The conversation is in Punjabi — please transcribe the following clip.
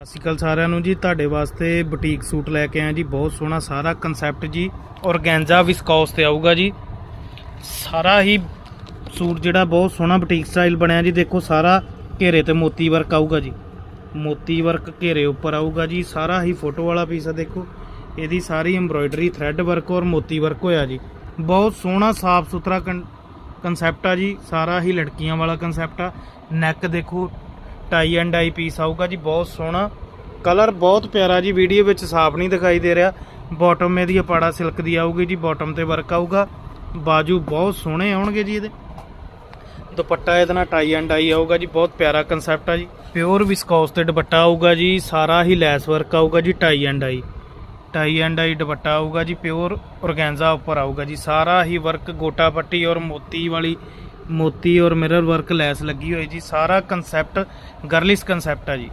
ਸਤਿ ਸ਼੍ਰੀ ਅਕਾਲ ਸਾਰਿਆਂ ਨੂੰ ਜੀ, ਤੁਹਾਡੇ ਵਾਸਤੇ ਬੁਟੀਕ ਸੂਟ ਲੈ ਕੇ ਆਇਆ ਜੀ, ਬਹੁਤ ਸੋਹਣਾ ਸਾਰਾ ਕਨਸੈਪਟ ਜੀ, ਔਰਗੈਂਜ਼ਾ ਵਿਸਕੌਸ ਤੇ ਆਊਗਾ ਜੀ। ਸਾਰਾ ਹੀ ਸੂਟ ਜਿਹੜਾ ਬਹੁਤ ਸੋਹਣਾ ਬੁਟੀਕ ਸਟਾਈਲ ਬਣਿਆ ਜੀ, ਦੇਖੋ ਸਾਰਾ ਘੇਰੇ ਤੇ ਮੋਤੀ ਵਰਕ ਆਊਗਾ ਜੀ। ਮੋਤੀ ਵਰਕ ਘੇਰੇ ਉੱਪਰ ਆਊਗਾ ਜੀ, ਸਾਰਾ ਹੀ ਫੋਟੋ ਵਾਲਾ ਪੀਸ ਆ ਦੇਖੋ। ਇਹਦੀ ਸਾਰੀ ਐਮਬ੍ਰੋਇਡਰੀ ਥ੍ਰੈਡ ਵਰਕ ਔਰ ਮੋਤੀ ਵਰਕ ਹੋਇਆ ਜੀ। ਬਹੁਤ ਸੋਹਣਾ ਸਾਫ਼ ਸੁਥਰਾ ਕਨਸੈਪਟ ਆ ਜੀ, ਸਾਰਾ ਹੀ ਲੜਕੀਆਂ ਵਾਲਾ ਕਨਸੈਪਟ ਆ। ਨੈਕ ਦੇਖੋ ਟਾਈ ਐਂਡ ਆਈ ਪੀਸ ਆਊਗਾ ਜੀ, ਬਹੁਤ ਸੋਹਣਾ। ਕਲਰ ਬਹੁਤ ਪਿਆਰਾ ਜੀ, ਵੀਡੀਓ ਵਿੱਚ ਸਾਫ਼ ਨਹੀਂ ਦਿਖਾਈ ਦੇ ਰਿਹਾ। ਬਾਟਮ ਇਹਦੀ ਅਪਾੜਾ ਸਿਲਕ ਦੀ ਆਊਗੀ ਜੀ ਬਾਟਮ ਤੇ ਵਰਕ ਆਊਗਾ। ਬਾਜੂ ਬਹੁਤ ਸੋਹਣੇ ਆਉਣਗੇ ਜੀ ਇਹਦੇ। ਦੁਪੱਟਾ ਇਹਦੇ ਨਾਲ ਟਾਈ ਐਂਡ ਆਈ ਆਊਗਾ ਜੀ, ਬਹੁਤ ਪਿਆਰਾ ਕਨਸੈਪਟ ਆ ਜੀ। ਪਿਓਰ ਵਿਸਕੋਸ ਤੇ ਦੁਪੱਟਾ ਆਊਗਾ ਜੀ, ਸਾਰਾ ਹੀ ਲੈਸ ਵਰਕ ਆਊਗਾ ਜੀ tie and I. Tie and I ਦੁਪੱਟਾ ਆਊਗਾ ਜੀ ਪਿਓਰ ਔਰਗੈਂਜ਼ਾ ਉੱਪਰ ਆਊਗਾ ਜੀ, ਸਾਰਾ ਹੀ ਵਰਕ ਗੋਟਾ ਪੱਟੀ ਔਰ ਮੋਤੀ ਵਾਲੀ ਮੋਤੀ ਔਰ ਮਿਰਰ ਵਰਕ ਲੈਸ ਲੱਗੀ ਹੋਈ ਜੀ। ਸਾਰਾ ਕਨਸੈਪਟ ਗਰਲਿਸ ਕਨਸੈਪਟ ਆ ਜੀ।